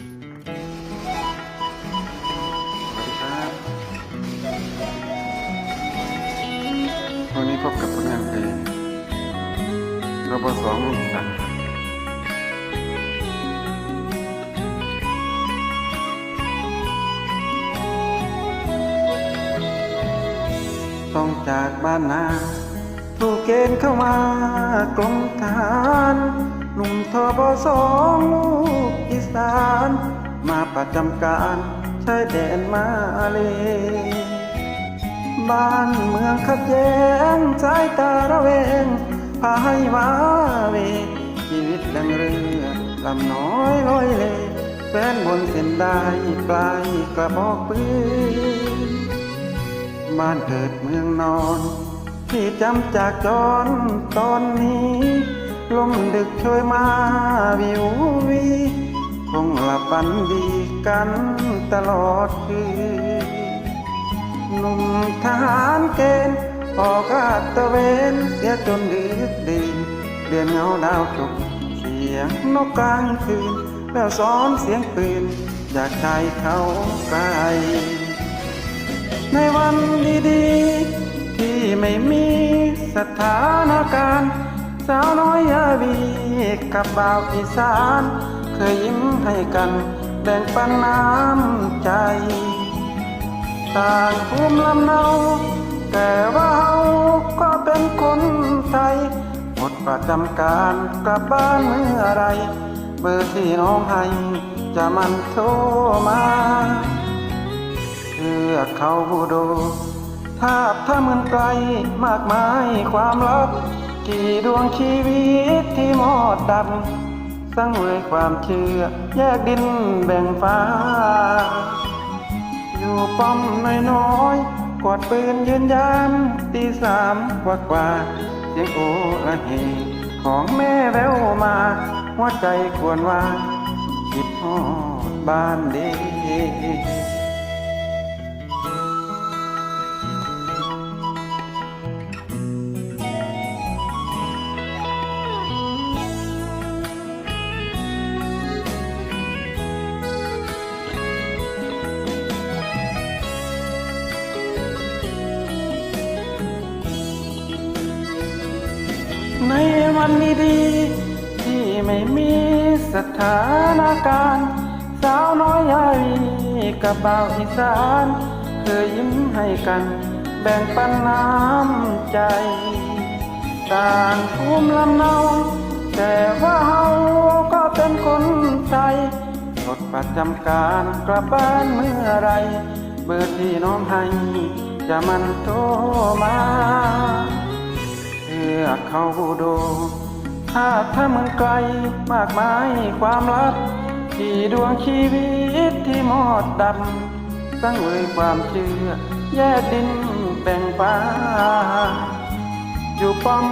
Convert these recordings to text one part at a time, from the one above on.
วันนี้พบกับผลงานเพลงรบสองลูกสันต้องจากบ้านนาถูกเกณฑ์เข้ามากรมทหารหนุ่มทบสองลูก สาน มาประจำการชายแดนมาเล บ้านเมืองขัดแย้งสายตาระเวง พาให้มาเว ชีวิตดังเรือลำน้อยลอยเลแฟนบนเส้นได้ปลายกระบอกปืนบ้านเกิดเมืองนอน ที่จำจากจรตอนนี้ ลมดึกช่วยมาวิววี คงหลับฝันดีกันตลอดคืนหนุ่มทหารเกณฑ์ออกอาตะเวนเสียจนดึกดื่นเดือนเงาดาวตกเสียงนกกลางคืน แล้วซ้อนเสียงปืนจากชายเขาไกลในวันดีๆ ที่ไม่มีสถานการณ์ สาวน้อยยาวีกับบ่าวอีสาน เคยยิ้มให้กัน แบ่งปันน้ำใจ ต่างภูมิลำเนา แต่ว่าเฮาก็เป็นคนไทยหมดประจำการกลับบ้านเมื่อไร เบอร์ที่น้องให้จะมันโทรมาเพื่อเขาบูโดทาบถ้าเหมือนไกลมากมายความลับ กี่ดวงชีวิตที่หมดดับ สังเวยความเชื่อ แยกดินแบ่งฟ้า อยู่ป้อมน้อยๆกอดปืนยืนยามตีสามกว่ากว่า เสียงโอละเฮของแม่แววมา หัวใจควรว่าคิดฮอดบ้านเด้ ในวันดีๆที่ไม่มีสถานการณ์ สาวน้อยใหญ่กับบ่าวอีสานเคยยิ้มให้กัน แบ่งปันน้ำใจ ต่างภูมิลำเนา แต่ว่าเฮาก็เป็นคนไทยหมดประจำการกลับบ้านเมื่อไรเบอร์ที่น้องให้จะมันโทรมา เพื่อเขาดูถ้าถ้ามันไกลมากมายความลับ ที่ดวงชีวิตที่หมอดดำสังเวยความเชื่อ แยกดินแบ่งฟ้า อยู่ป้อม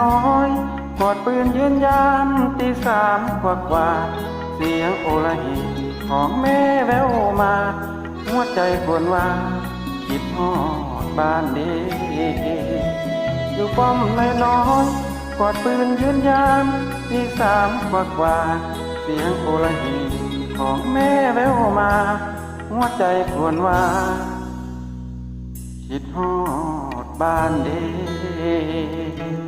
น้อยๆกอดปืนยืนยามตีสามกว่ากว่าเสียงโอละเหของแม่แววมา หัวใจควรว่า คิดฮอดบ้านเดี อยู่ป้อมน้อยๆกอดปืนยืนยามที่สามกว่ากว่า เสียงโอละเหของแม่แววมา หัวใจควรว่า คิดฮอดบ้านเด้